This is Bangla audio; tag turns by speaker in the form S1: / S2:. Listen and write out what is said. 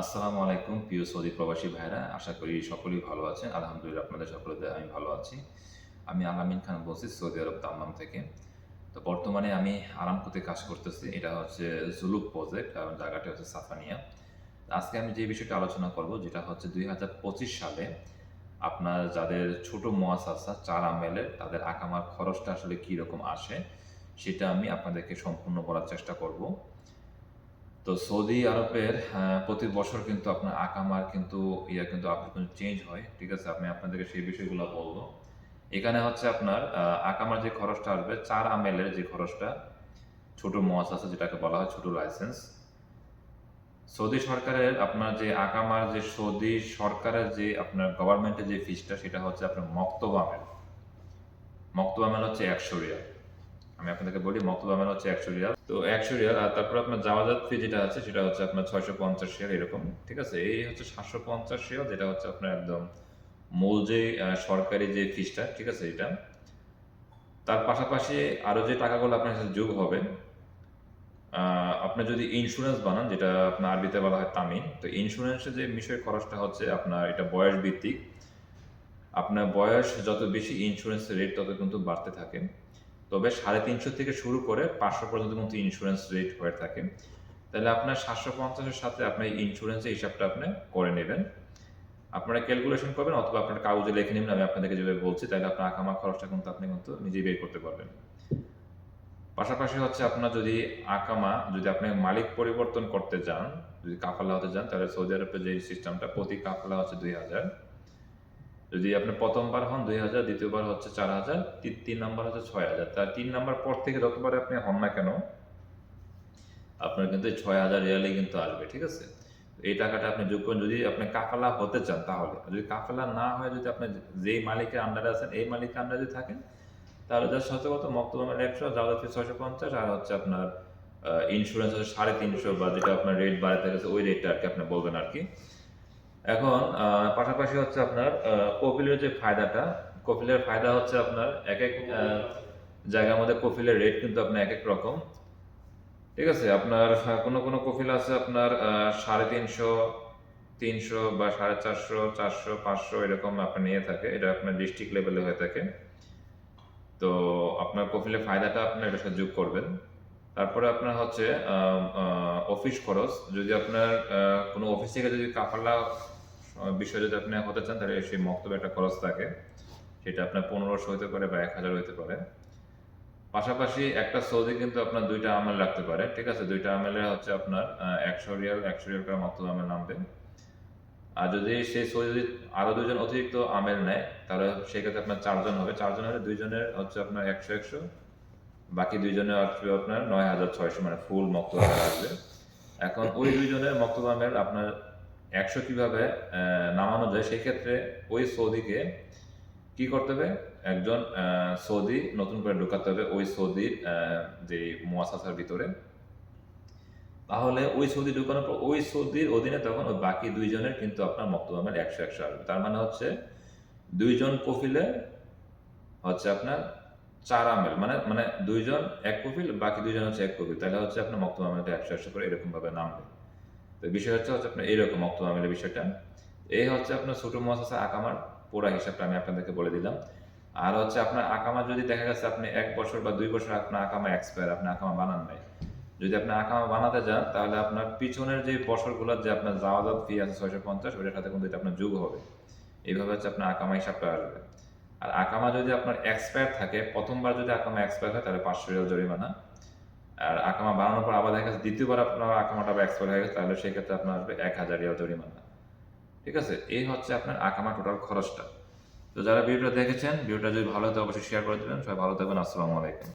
S1: আসসালামু আলাইকুম, প্রিয় সৌদি প্রবাসী ভাইরা আশা করি সকলেই ভালো আছেন। আলহামদুলিল্লাহ, আপনাদের সকলেদের আমি ভালো আছি। আমি আলামিন খান বলছি, সৌদি আরব দাম্মাম থেকে। তো বর্তমানে আমি আরামকোতে কাজ করতেছি। এটা হচ্ছে জুলুক প্রজেক্ট জায়গাটা হচ্ছে সাফানিয়া। আজকে আমি যে বিষয়টা আলোচনা করব, যেটা হচ্ছে দুই হাজার পঁচিশ সালে আপনার যাদের ছোট মোয়াসাসা, চার আমেলের, তাদের আকামার খরচটা আসলে কী রকম আসে, সেটা আমি আপনাদেরকে সম্পূর্ণ বলার চেষ্টা করব। তো সৌদি আরবের আহ, প্রতি বছর কিন্তু আপনার আকামার কিন্তু ইয়া কিন্তু চেঞ্জ হয় ঠিক আছে? আমি আপনাদেরকে সেই বিষয়গুলো বলব। এখানে হচ্ছে আপনার আকামার যে খরচটা আসবে চার আমেলের যে খরচটা ছোট মহাস আছে যেটাকে বলা হয় ছোট লাইসেন্স সৌদি সরকারের আপনার যে আকামার যে সৌদি সরকারের যে আপনার গভর্নমেন্টের যে ফিসটা সেটা হচ্ছে আপনার মক্তব আমেল। মক্তব আমেল হচ্ছে একশো রিয়াল। আমি আপনাদেরকে বলি মক্তব আমেল হচ্ছে একশো রিয়াল। তো একশো রিয়াল আর তারপর আপনার জাওয়াজাত ফি যেটা আছে সেটা হচ্ছে আপনার ছয়শো পঞ্চাশ রিয়াল এরকম ঠিক আছে? এই হচ্ছে সাতশো পঞ্চাশ রিয়াল যেটা হচ্ছে আপনার একদম মূল যে সরকারি যে ফিসটা ঠিক আছে এটা। তার পাশাপাশি আরও যে টাকাগুলো আপনার সাথে যোগ হবে আহ, আপনি যদি ইন্স্যুরেন্স বানান যেটা আপনার আরবিতে বলা হয় তামিন তো ইন্স্যুরেন্সের যে বিষয় খরচটা হচ্ছে আপনার এটা বয়স ভিত্তিক আপনার বয়স যত বেশি ইন্স্যুরেন্সের রেট তত কিন্তু বাড়তে থাকে। তবে সাড়ে তিনশো থেকে শুরু করে পাঁচশো পর্যন্ত কিন্তু ইন্স্যুরেন্স রেট হয়ে থাকে। তাহলে আপনার সাতশো পঞ্চাশের সাথে আপনার ইন্স্যুরেন্সের হিসাবটা আপনি করে নেবেন। আপনারা ক্যালকুলেশন করবেন অথবা আপনার কাগজে লিখে নেবেন আমি আপনাদেরকে যেভাবে বলছি, তাহলে আপনার আকামা খরচটা কিন্তু আপনি কিন্তু নিজেই বের করতে পারবেন। পাশাপাশি হচ্ছে আপনার যদি আকামা যদি আপনি মালিক পরিবর্তন করতে যান, যদি কাফালা হতে যান, তাহলে সৌদি আরবের যে সিস্টেমটা প্রতি কাফালা হচ্ছে দুই হাজার। যদি আপনি প্রথমবার হন, দুই হাজার দ্বিতীয়বার হচ্ছে চার হাজার তিন নাম্বার হচ্ছে ছয় হাজার। তার তিন নাম্বার পর থেকে যতবার আপনি হন না কেন, আপনার কিন্তু ছয় হাজার রিয়ালে কিন্তু আসবে, ঠিক আছে? এই টাকাটা আপনি যোগ করেন, যদি আপনি কাফালা হতে চান তাহলে। যদি কাফালা না হয়, যদি আপনি যেই মালিকের আন্ডারে আছেন, এই মালিকের আন্ডারে যদি থাকেন, তাহলে যার সাথে কত? মক্তবামের একশো জাওয়াত ফি ছয়শো পঞ্চাশ, আর হচ্ছে আপনার ইন্স্যুরেন্স হচ্ছে সাড়ে তিনশো, বা যেটা আপনার রেট বাড়াতে গেছে, ওই রেটটা আর কি আপনি বলবেন আর কি। এখন পাশাপাশি হচ্ছে আপনার কপিলের যে ফায়দাটা কপিলের ফায়দা হচ্ছে আপনার এক এক জায়গার মধ্যে কপিলের রেট কিন্তু আপনার এক এক রকম। ঠিক আছে? আপনার কোনো কোনো কপিল আছে আপনার সাড়ে তিনশো তিনশো বা সাড়ে চারশো চারশো, পাঁচশো এরকম আপনার নিয়ে থাকে। এটা আপনার ডিস্ট্রিক্ট লেভেলে হয়ে থাকে। তো আপনার কপিলের ফায়দাটা আপনার এটার সাথে যোগ করবেন। তারপরে আপনার হচ্ছে অফিস খরচ। যদি আপনার কোনো অফিস থেকে যদি কাফালা বিষয় যদি আপনি হতে চান, তাহলে সেই মক্তব্য একটা খরচ থাকে। সেটা আপনার পনেরোশো হতে পারে বা এক হাজার হতে পারে। পাশাপাশি একটা সৌদি কিন্তু আপনার দুইটা আমেল রাখতে পারে, ঠিক আছে? দুইটা আমেলে হচ্ছে আপনার একশো রিয়াল একশো রিয়াল করে মক্তব্য আমেল নামবে। আর যদি সেই সৌদি যদি আরও দুজন অতিরিক্ত আমেল নেয়, তাহলে সেক্ষেত্রে আপনার চারজন হবে। চারজন হলে দুইজনের হচ্ছে আপনার একশো একশো। বাকি দুইজনের আসবে আপনার নয় হাজার ছয়শো মানে ফুল মক্তব আসবে। এখন ওই দুইজনের মক্তব আমেল আপনার একশো কীভাবে নামানো যায় সেক্ষেত্রে ওই সৌদিকে কি করতে হবে? একজন সৌদি নতুন করে ঢুকাতে হবে ওই সৌদির যে মোয়াসাসার ভিতরে। তাহলে ওই সৌদি ঢুকানোর পর ওই সৌদির অধীনে তখন ওই বাকি দুইজনের কিন্তু আপনার মক্তব আমেল একশো একশো আসবে। তার মানে হচ্ছে দুইজন কফিলে হচ্ছে আপনার চার আমেল মানে মানে দুইজন এক কপিল বাকি দুইজন হচ্ছে এক কপিল তাহলে হচ্ছে আপনার মক্তব আমেলটা একশো একশো করে এরকম ভাবে নামবে তো বিষয় হচ্ছে হচ্ছে আপনার এইরকম মক্তব আমেলের বিষয়টা। এই হচ্ছে আপনার ছোট মহাসাসা আকামার পুরা হিসাবটা আমি আপনাদেরকে বলে দিলাম। আর হচ্ছে আপনার আকামা যদি দেখা গেছে আপনি এক বছর বা দুই বছর আপনার আকামা এক্সপায়ার আপনি আকামা বানান নাই। যদি আপনি আকামা বানাতে যান, তাহলে আপনার পিছনের যে বছরগুলোর যে আপনার জাওয়াজাত ফি আছে ছয়শো পঞ্চাশ ওইটার সাথে কিন্তু এটা আপনার যোগ হবে। এইভাবে হচ্ছে আপনার আকামা হিসাবটা আসবে। আর আকামা যদি আপনার এক্সপায়ার থাকে, প্রথমবার যদি আকামা এক্সপায়ার হয়, তাহলে পাঁচশো রিয়াল জরিমানা। আর আকামা বানানোর পর আবার দেখা গেছে দ্বিতীয়বার আপনার আকামাটা এক্সপায়ার হয়ে গেছে, তাহলে সেক্ষেত্রে আপনার আসবে এক হাজার রিয়াল জরিমানা। ঠিক আছে? এই হচ্ছে আপনার আকামা টোটাল খরচটা। তো যারা ভিডিওটা দেখেছেন, ভিডিওটা যদি ভালো হতো অবশ্যই শেয়ার করে দেবেন। সবাই ভালো থাকবেন। আসসালামু আলাইকুম।